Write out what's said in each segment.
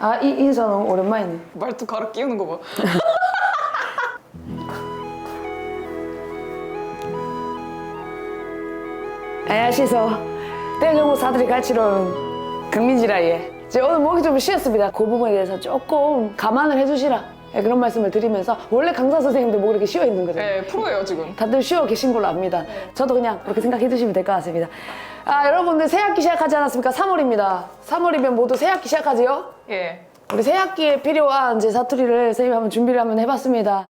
아, 이 인사는 오랜만이네. 말투 가르 끼우는 거 봐. 안녕하시소. 대경호 사들이 같이 온 강민지라예. 이제 오늘 목이 좀 쉬었습니다. 그 부분에 대해서 조금 감안을 해주시라. 예, 그런 말씀을 드리면서 원래 강사 선생님들 목이 이렇게 쉬어 있는 거죠. 네, 프로예요, 지금. 다들 쉬어 계신 걸로 압니다. 저도 그냥 그렇게 생각해 주시면 될 것 같습니다. 아, 여러분들 새 학기 시작하지 않았습니까? 3월입니다. 3월이면 모두 새 학기 시작하지요? 예. 우리 새 학기에 필요한 이제 사투리를 선생님이 한번 준비를 한번 해봤습니다.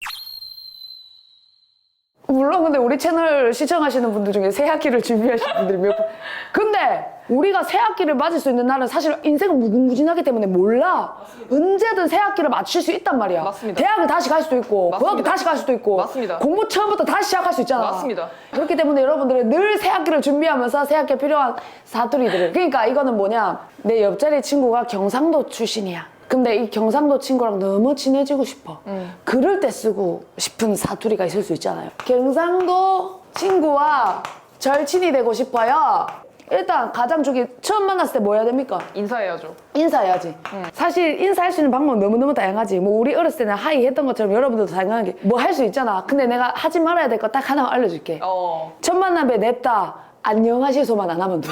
물론 근데 우리 채널 시청하시는 분들 중에 새 학기를 준비하시는 분들이 몇 분. 근데 우리가 새 학기를 맞을 수 있는 날은 사실 인생은 무궁무진하기 때문에 몰라. 언제든 새 학기를 맞출 수 있단 말이야. 맞습니다. 대학을 다시 갈 수도 있고, 맞습니다. 고등학교 다시 갈 수도 있고, 맞습니다. 공부 처음부터 다시 시작할 수 있잖아. 맞습니다. 그렇기 때문에 여러분들은 늘 새 학기를 준비하면서 새 학기에 필요한 사투리들을. 그러니까 이거는 뭐냐. 내 옆자리 친구가 경상도 출신이야. 근데 이 경상도 친구랑 너무 친해지고 싶어. 그럴 때 쓰고 싶은 사투리가 있을 수 있잖아요. 경상도 친구와 절친이 되고 싶어요. 일단 가장 중에 처음 만났을 때 뭐 해야 됩니까? 인사해야죠. 인사해야지. 사실 인사할 수 있는 방법은 너무너무 다양하지. 뭐 우리 어렸을 때는 하이 했던 것처럼 여러분들도 다양하게 뭐 할 수 있잖아. 근데 내가 하지 말아야 될 거 딱 하나만 알려줄게. 어. 첫 만남에 냅다 안녕하시소만 안 하면 돼.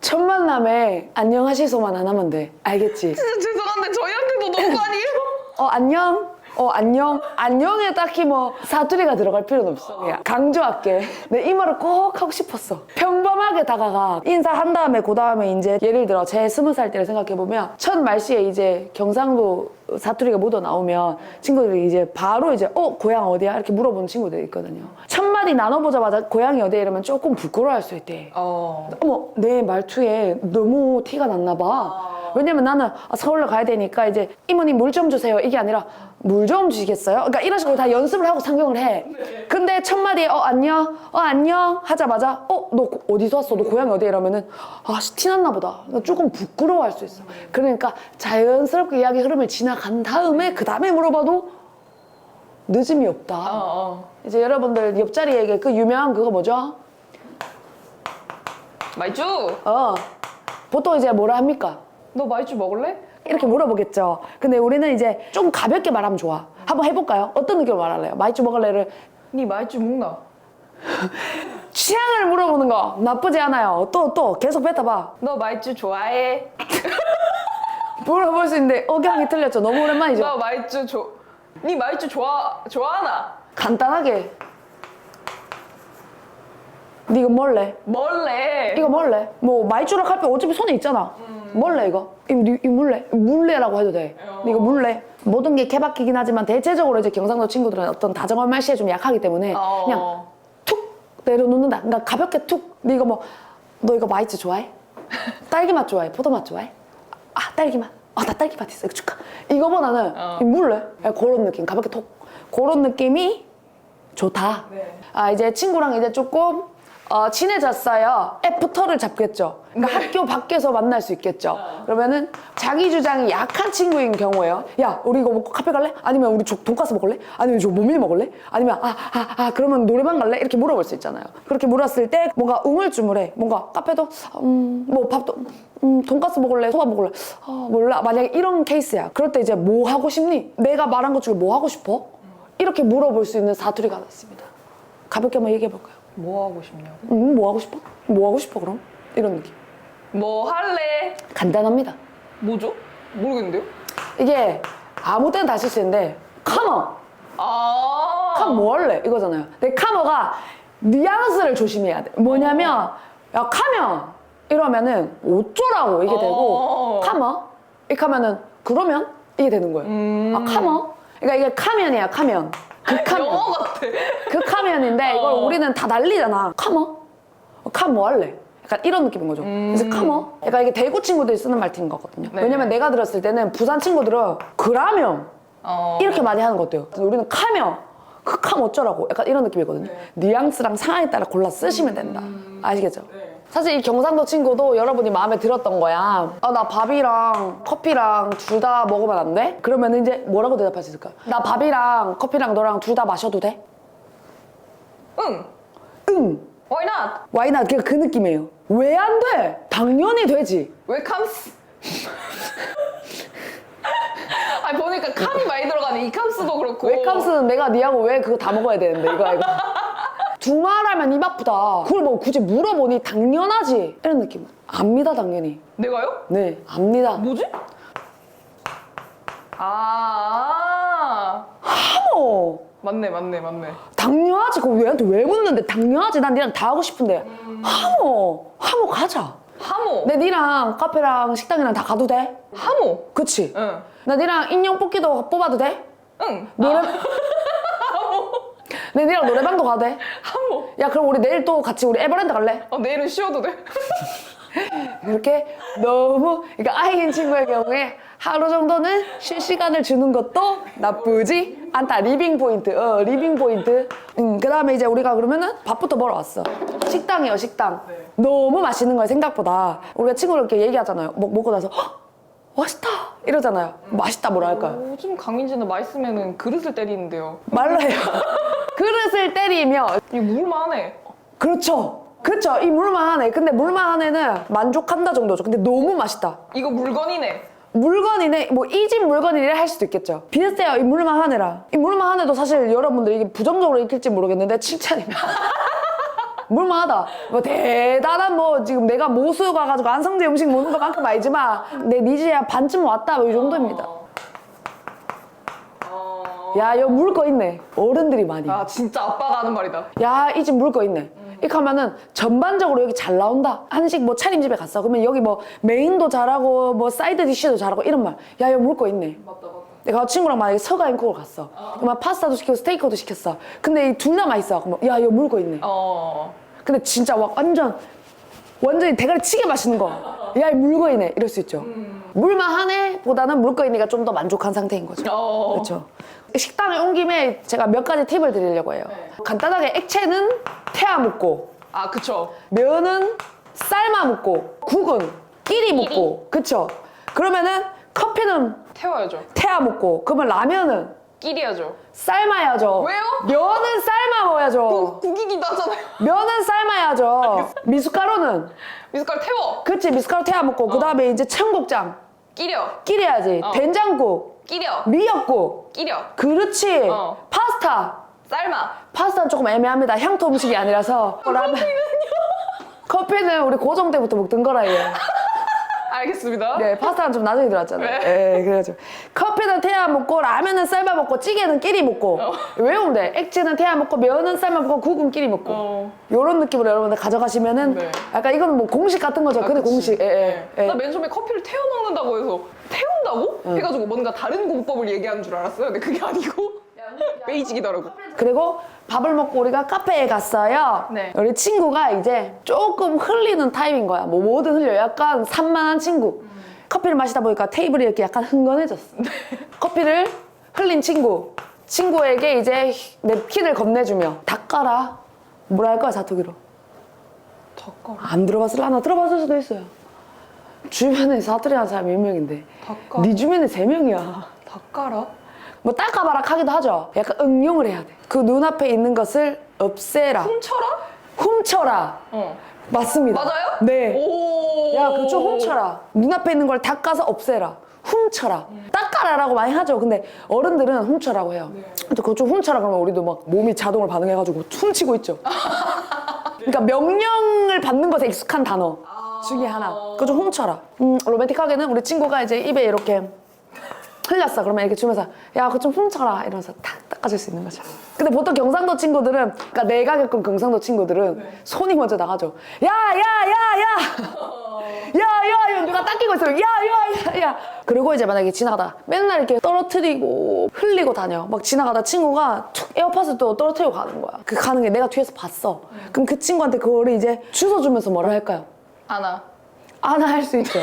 첫 만남에 안녕하시소만 안 하면 돼. 알겠지? 진짜 죄송한데 저희한테도 너무 아니에요? 어 안녕. 어 안녕. 안녕에 딱히 뭐 사투리가 들어갈 필요는 없어. 그냥 강조할게. 내 이 말을 꼭 하고 싶었어. 평범하게 다가가. 인사한 다음에 그 다음에 이제 예를 들어 제 스무 살 때를 생각해 보면 첫 말씨에 이제 경상도 사투리가 묻어 나오면 친구들이 이제 바로 이제 어 고향 어디야 이렇게 물어보는 친구들이 있거든요. 첫 마디 나눠보자마자 고향이 어디야 이러면 조금 부끄러워할 수 있대. 어. 어머 내 말투에 너무 티가 났나 봐. 왜냐면 나는 아, 서울로 가야 되니까 이제 이모님 물 좀 주세요 이게 아니라 물 좀 주시겠어요? 그러니까 이런 식으로 다 연습을 하고 상경을 해. 근데 첫 마디에 어 안녕 어 안녕 하자마자 어 너 어디서 왔어? 너 고향이 어디야? 이러면은 아씨 티났나 보다. 나 조금 부끄러워할 수 있어. 그러니까 자연스럽게 이야기 흐름을 지나간 다음에 그 다음에 물어봐도 늦음이 없다. 어, 어. 이제 여러분들 옆자리에게 그 유명한 그거 뭐죠? 마이쭈! 어 보통 이제 뭐라 합니까? 너 마이쭈 먹을래? 이렇게 물어보겠죠. 근데 우리는 이제 좀 가볍게 말하면 좋아. 한번 해볼까요? 어떤 느낌으로 말할래요? 마이쮸 먹을래를 니 마이쭈 먹나? 취향을 물어보는 거 나쁘지 않아요. 또 또 계속 뱉어봐. 너 마이쭈 좋아해? 물어볼 수 있는데 억양이 틀렸죠. 너무 오랜만이죠. 너 마이쭈 좋... 니 마이쭈 좋아... 좋아하나? 간단하게. 네 이거 뭘래? 뭘래? 이거 뭘래? 뭐 마이쮸랑 칼피 어차피 손에 있잖아. 뭘래 이거? 이, 이, 이 물래? 물래라고 해도 돼. 네 이거 물래? 모든 게 케바키긴 하지만 대체적으로 이제 경상도 친구들은 어떤 다정한 말씨에 좀 약하기 때문에 어. 그냥 툭 내려놓는다. 그러니까 가볍게 툭. 네 이거 뭐 너 이거 마이쮸 좋아해? 딸기 맛 좋아해? 포도 맛 좋아해? 아 딸기 맛. 아 나 딸기 맛 있어. 이거 축하. 이거보다는 어. 이 물래? 야, 그런 느낌. 가볍게 톡. 그런 느낌이 좋다. 네. 아 이제 친구랑 이제 조금 어, 친해졌어요. 애프터를 잡겠죠. 그러니까 학교 밖에서 만날 수 있겠죠. 그러면은 자기 주장이 약한 친구인 경우에요. 야, 우리 이거 먹고 카페 갈래? 아니면 우리 저 돈가스 먹을래? 아니면 저 모밀 먹을래? 아니면 아, 아, 아, 그러면 노래방 갈래? 이렇게 물어볼 수 있잖아요. 그렇게 물었을 때 뭔가 우물쭈물해. 뭔가 카페도 음, 뭐 밥도 음, 돈가스 먹을래? 소바 먹을래? 아, 몰라. 만약에 이런 케이스야. 그럴 때 이제 뭐 하고 싶니? 내가 말한 것 중에 뭐 하고 싶어? 이렇게 물어볼 수 있는 사투리가 하나 있습니다. 가볍게 한번 얘기해 볼까요? 뭐 하고 싶냐고? 음, 뭐 하고 싶어? 뭐 하고 싶어 그럼? 이런 느낌. 뭐 할래? 간단합니다. 뭐죠? 모르겠는데요? 이게 아무 때나 다 쓸 수 있는데 카머, 아... 카머 뭐 할래? 이거잖아요. 근데 카머가 뉘앙스를 조심해야 돼. 뭐냐면 야 카면 이러면은 어쩌라고 이게 되고 어. 카머 이렇게 하면은 그러면 이게 되는 거예요. 음. 아 카머? 그러니까 이게 카면이야 카면. 극카면. 영어 같아. 극하면인데 이걸 어. 우리는 다 난리잖아. 카머? 카뭐 할래? 약간 이런 느낌인 거죠. 그래서 카머? 약간 이게 대구 친구들이 쓰는 말투인 거거든요. 네. 왜냐면 내가 들었을 때는 부산 친구들은 그라면 어... 이렇게 많이 하는 것 같아요. 그래서 우리는 카면 극하면 어쩌라고 약간 이런 느낌이거든요. 뉘앙스랑 상황에 따라 골라 쓰시면 된다. 아시겠죠? 사실 이 경상도 친구도 여러분이 마음에 들었던 거야. 아, 나 밥이랑 커피랑 둘 다 먹으면 안 돼? 그러면 이제 뭐라고 대답할 수 있을까? 나 밥이랑 커피랑 너랑 둘 다 마셔도 돼? 응! 응. Why not? 와이나 그, 그 느낌이에요. 왜 안 돼? 당연히 되지. 왜 comes? 아니 보니까 캄이 많이 들어가네. 이 캄스도 그렇고. 웨캄스는 내가 니하고 왜 그거 다 먹어야 되는데 이거 이거 두 말하면 입 아프다 그걸 뭐 굳이 물어보니 당연하지 이런 느낌 압니다 당연히 내가요? 네 압니다 뭐지? 아, 아. 어 맞네, 맞네, 맞네. 당연하지 그거 얘한테 왜 묻는데 당연하지 난 니랑 다 하고 싶은데 하모 하모 가자 하모. 내 니랑 카페랑 식당이랑 다 가도 돼? 하모. 그치? 응. 나 니랑 인형 뽑기도 뽑아도 돼? 응. 노래 아, 내 니랑 노래방도 가도 돼? 하모. 야 그럼 우리 내일 또 같이 우리 에버랜드 갈래? 어, 내일은 쉬어도 돼? 이렇게 너무 그러니까 아이인 친구의 경우에 하루 정도는 쉴 시간을 주는 것도 나쁘지 않다. 리빙 포인트. 어 리빙 포인트. 음, 그 다음에 이제 우리가 그러면은 밥부터 먹으러 왔어. 식당이요 식당. 네. 너무 맛있는 거예요 생각보다. 우리가 친구들 이렇게 얘기하잖아요. 먹, 먹고 나서 "헉, 맛있다. 이러잖아요 맛있다. 뭐라 할까요? 요즘 강민지는 맛있으면 그릇을 때리는데요. 말로 해요. 그릇을 때리며 이거 물만해. 그렇죠. 그렇죠. 이 물만하네 근데 물만하네는 만족한다 정도죠. 근데 너무 맛있다. 이거 물건이네. 물건이네 뭐 이 집 물건이래 할 수도 있겠죠. 비슷해요 이 물만 하네라. 이 물만 하네도 사실 여러분들 이게 부정적으로 읽힐지 모르겠는데 칭찬입니다 물만 하다. 뭐 대단한 뭐 지금 내가 모수 가가지고 안성재 음식 먹는 것만큼 알지만 내 니즈야 반쯤 왔다. 뭐 이 정도입니다. 어... 야 여기 물거 있네. 어른들이 많이. 아, 진짜 아빠가 하는 말이다. 야 이 집 물 거 있네 이렇게 하면은 전반적으로 여기 잘 나온다. 한식 뭐 차림집에 갔어. 그러면 여기 뭐 메인도 잘하고 뭐 사이드 디쉬도 잘하고 이런 말 야 여기 물거 있네. 맞다, 맞다. 내가 친구랑 만약에 서가인콕을 갔어. 그러면 파스타도 시키고 스테이크도 시켰어. 근데 이둘다 맛있어. 그러면 야 이거 물거 있네. 어. 근데 진짜 막 완전 완전히 대가리 치게 맛있는 거 야 이 물거 있네. 이럴 수 있죠. 물만 하네 보다는 물거 있네가 좀더 만족한 상태인 거죠. 어. 그렇죠. 식당에 온 김에 제가 몇 가지 팁을 드리려고 해요. 네. 간단하게 액체는 태아 먹고, 아, 그쵸. 면은 삶아 먹고, 국은 끼리 먹고, 그쵸? 그러면은 커피는 태워야죠. 태아 먹고, 그러면 라면은 끼리야죠. 삶아야죠. 왜요? 면은 삶아 먹어야죠. 국, 국이기도 하잖아요. 면은 삶아야죠. 미숫가루는 미숫가루 태워. 그치 미숫가루 태아 먹고 그 다음에 이제 청국장 끼려. 끼려야지. 어. 된장국, 끼려. 미역국, 끼려. 그렇지. 어. 파스타. 삶아. 파스타는 조금 애매합니다. 향토 음식이 아니라서. 라면. 커피는 우리 고정 때부터 먹던 거라 얘. 알겠습니다. 네, 파스타는 좀 나중에 들어왔잖아요. 네. 네, 그래가지고 커피는 태아 먹고 라면은 삶아 먹고 찌개는 끼리 먹고 외우면 돼. 액체는 태아 먹고 면은 삶아 먹고 국은 끼리 먹고. 어. 요런 느낌으로 여러분들 가져가시면은 네. 약간 이거는 뭐 공식 같은 거죠. 아, 근데 그치. 공식. 예, 예, 예. 나맨 처음에 커피를 태워 먹는다고 해서? 해가지고 뭔가 다른 공법을 얘기하는 줄 알았어요. 근데 그게 아니고 베이직이더라고. 그리고 밥을 먹고 우리가 카페에 갔어요. 네. 우리 친구가 이제 조금 흘리는 타입인 거야. 뭐 뭐든 흘려. 약간 산만한 친구. 커피를 마시다 보니까 테이블이 이렇게 약간 흥건해졌어. 커피를 흘린 친구. 친구에게 이제 냅킨을 건네주며 닦아라. 뭐라 할 거야 사투리로. 닭가루. 안 들어봤을라나 들어봤을 수도 있어요. 주변에 사투리 하는 사람이 몇 명인데 닭가루. 네 주변에 세 명이야. 닭가라? 뭐 닦아봐라 하기도 하죠. 약간 응용을 해야 돼. 그 눈앞에 있는 것을 없애라. 훔쳐라? 훔쳐라. 어. 맞습니다. 맞아요? 네. 오. 야, 그거 좀 훔쳐라. 눈앞에 있는 걸 닦아서 없애라. 훔쳐라. 닦아라라고 많이 하죠. 근데 어른들은 훔쳐라고 해요. 근데 그거 좀 훔쳐라 그러면 우리도 막 몸이 자동으로 반응해가지고 훔치고 있죠. 그러니까 명령을 받는 것에 익숙한 단어 중에 하나. 그거 좀 훔쳐라. 음, 로맨틱하게는 우리 친구가 이제 입에 이렇게 흘렸어. 그러면 이렇게 주면서 야, 그거 좀 훔쳐라. 이러면서 탁 닦아줄 수 있는 거죠. 근데 보통 경상도 친구들은, 그러니까 내가 겪은 경상도 친구들은 손이 먼저 나가죠. 야, 야, 야, 야! 야, 야, 야, 누가 닦이고 있어요. 야, 야, 야, 야. 그리고 이제 만약에 지나가다 맨날 이렇게 떨어뜨리고 흘리고 다녀. 막 지나가다 친구가 툭 에어팟을 또 떨어뜨리고 가는 거야. 그 가는 게 내가 뒤에서 봤어. 그럼 그 친구한테 그거를 이제 주워주면서 뭐라 할까요? 아나. 안할수 있죠.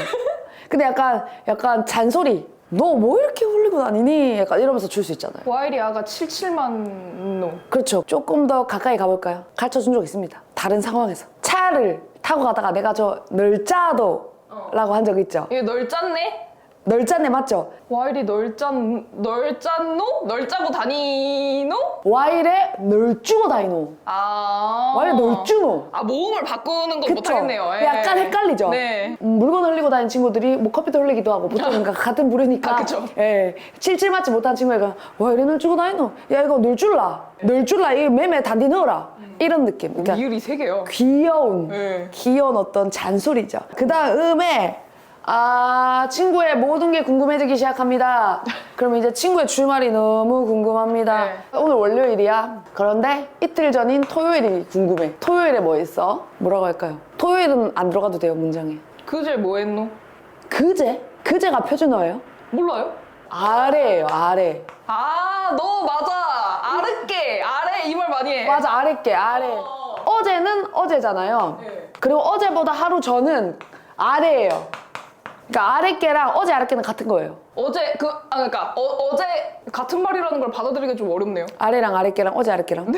근데 약간 약간 잔소리. 너 뭐 이렇게 흘리고 다니니? 약간 이러면서 줄 수 있잖아요. 와이리 아가 77만 노. 그렇죠. 조금 더 가까이 가볼까요? 가르쳐 준 적 있습니다. 다른 상황에서. 차를 타고 가다가 내가 저 널 짜도 라고 한 적 있죠. 이게 널 짰네? 널짠네 맞죠? 와일이 널짠 널짠노? 널짜고 다니노? 와이래 널쭈고 다이노. 아 와이래 널쭈노. 아 모음을 바꾸는 건 그쵸? 못하겠네요. 예. 약간 헷갈리죠? 네. 음, 물건 흘리고 다니는 친구들이 뭐 커피도 흘리기도 하고 보통 그러니까 같은 부류니까 아, 그쵸. 예, 칠칠 맞지 못한 친구가 와 이래 널 주고 다니노 야 이거 널 줄라 널 줄라 이 매매 단디 넣어라 이런 느낌 그러니까 이율이 세 개요. 귀여운 네. 귀여운 어떤 잔소리죠 그 다음에 아 친구의 모든 게 궁금해지기 시작합니다 그럼 이제 친구의 주말이 너무 궁금합니다 네. 오늘 월요일이야 그런데 이틀 전인 토요일이 궁금해 토요일에 뭐 있어? 뭐라고 할까요? 토요일은 안 들어가도 돼요 문장에 그제 뭐 했노? 그제? 그제가 표준어예요? 몰라요? 아래예요 아래 아, 너 맞아. 아랫게, 아래 이 말 많이 해. 맞아 아래께 아래 어제는 어제잖아요 네. 그리고 어제보다 하루 전은 아래예요 그러니까 아래께랑 어제 아래께는 같은 거예요. 어제 그, 아, 그러니까 어, 제 같은 말이라는 걸 받아들이기 좀 어렵네요. 아래랑 아래께랑 어제 아래께랑.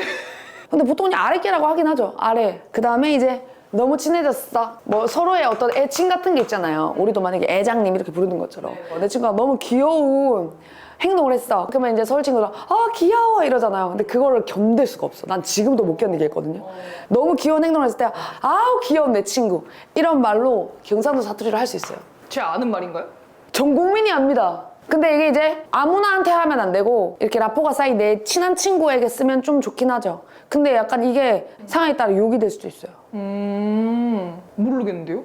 근데 보통 그냥 아래께라고 하긴 하죠 아래. 그 다음에 이제 너무 친해졌어. 뭐 서로의 어떤 애칭 같은 게 있잖아요. 우리도 만약에 애장님 이렇게 부르는 것처럼. 내 친구가 너무 귀여운 행동을 했어. 그러면 이제 서울 친구들 아 귀여워. 이러잖아요. 근데 그거를 견딜 수가 없어. 난 지금도 못 견디겠거든요. 너무 귀여운 행동을 했을 때 아우 귀여운 내 친구. 이런 말로 경상도 사투리를 할 수 있어요 제 아는 말인가요? 전 국민이 압니다. 근데 이게 이제 아무나한테 하면 안 되고 이렇게 라포가 쌓인 내 친한 친구에게 쓰면 좀 좋긴 하죠. 근데 약간 이게 상황에 따라 욕이 될 수도 있어요. 음, 모르겠는데요?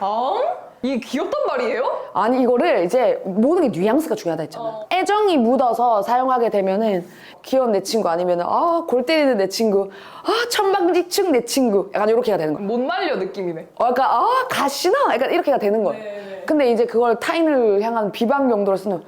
아? 이게 귀엽단 말이에요? 아니 이거를 이제 모든 게 뉘앙스가 중요하다 했잖아. 애정이 묻어서 사용하게 되면은 귀여운 내 친구 아니면은 아골 때리는 내 친구, 아 천방지축 내 친구, 약간 이렇게가 되는 거야. 못 말려 느낌이네. 어, 약간 아 가시나, 약간 이렇게가 되는 거야. 네. 근데 이제 그걸 타인을 향한 비방 용도로 쓰는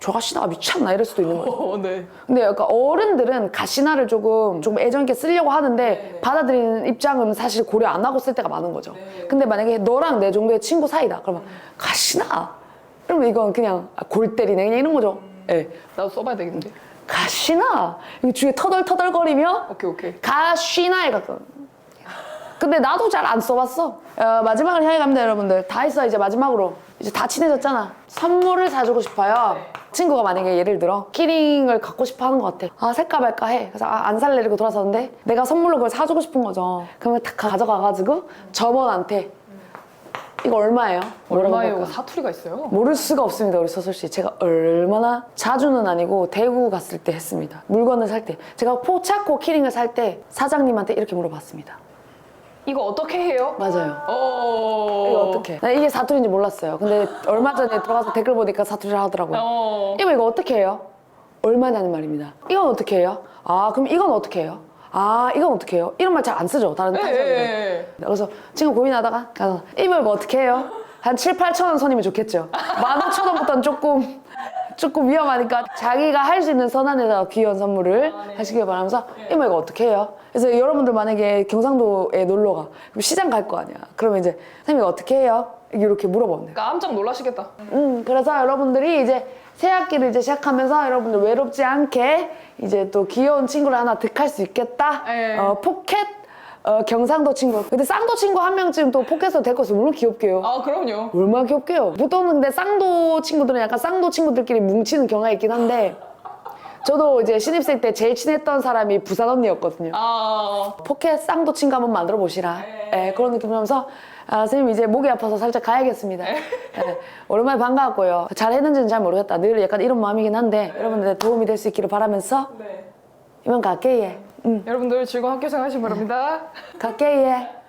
저 가시나 미쳤나 이럴 수도 있는 거예요. 어, 네. 근데 약간 어른들은 가시나를 조금 조금 애정 있게 쓰려고 하는데 네, 받아들이는 입장은 사실 고려 안 하고 쓸 때가 많은 거죠. 네. 근데 만약에 너랑 내 정도의 친구 사이다. 그러면 가시나? 그러면 이건 그냥 아, 골 때리네 그냥 이런 거죠. 음. 예. 나도 써봐야 되겠는데. 가시나? 이거 주위에 터덜터덜거리며 오케이, 오케이. 가시나에 가끔. 근데 나도 잘 안 써봤어. 어, 마지막을 향해 갑니다, 여러분들. 다 했어, 이제 마지막으로. 이제 다 친해졌잖아. 선물을 사주고 싶어요. 친구가 만약에 예를 들어 키링을 갖고 싶어 하는 것 같아. 아, 살까 말까 해. 그래서 아, 안 살래 이러고 돌아서는데 내가 선물로 그걸 사주고 싶은 거죠. 그러면 딱 가져가가지고 점원한테 이거 얼마예요? 뭐라고 물어볼까? 사투리가 있어요? 모를 수가 없습니다, 우리 서솔 씨. 제가 얼마나 자주는 아니고 대구 갔을 때 했습니다. 물건을 살 때. 제가 포차코 키링을 살 때 사장님한테 이렇게 물어봤습니다. 이거 어떻게 해요? 맞아요. 어. 이거 어떻게? 나 이게 사투리인지 몰랐어요. 근데 얼마 전에 들어가서 댓글 보니까 사투리를 하더라고요. 어. 이거 이거 어떻게 해요? 얼마냐는 말입니다. 이건 어떻게 해요? 아 그럼 이건 어떻게 해요? 아 이건 어떻게 해요? 이런 말 잘 안 쓰죠 다른 예, 타사들. 예, 그래서 친구 고민하다가 가서 이거 이거 어떻게 해요? 한 7, 8천 원 선이면 좋겠죠. 15,000원부터는 조금 조금 위험하니까 자기가 할 수 있는 선안에서 귀여운 선물을 하시길 바라면서 이모 이거 어떻게 해요? 그래서 여러분들 만약에 경상도에 놀러 가 그럼 시장 갈 거 아니야. 그러면 이제 선생님 이거 어떻게 해요? 이렇게 물어보는 거예요. 깜짝 놀라시겠다. 음, 그래서 여러분들이 이제 새 학기를 이제 시작하면서 여러분들 외롭지 않게 이제 또 귀여운 친구를 하나 득할 수 있겠다. 네. 어, 포켓 어, 경상도 친구. 근데 쌍도 친구 한 명쯤 또 포켓으로 데리고 있으면 얼마나 귀엽게요. 아, 그럼요. 얼마나 귀엽게요. 보통은 근데 쌍도 친구들은 약간 쌍도 친구들끼리 뭉치는 경향이 있긴 한데 저도 이제 신입생 때 제일 친했던 사람이 부산 언니였거든요. 아. 포켓 쌍도 친구 한번 만들어 보시라. 예, 그런 느낌이면서 아, 선생님 이제 목이 아파서 살짝 가야겠습니다. 예, 오랜만에 반가웠고요. 잘 했는지는 잘 모르겠다. 늘 약간 이런 마음이긴 한데 여러분들 도움이 될 수 있기를 바라면서 네. 이만 갈게 예. 응, 여러분들 즐거운 학교 생활 하시기 바랍니다. 갈게 예.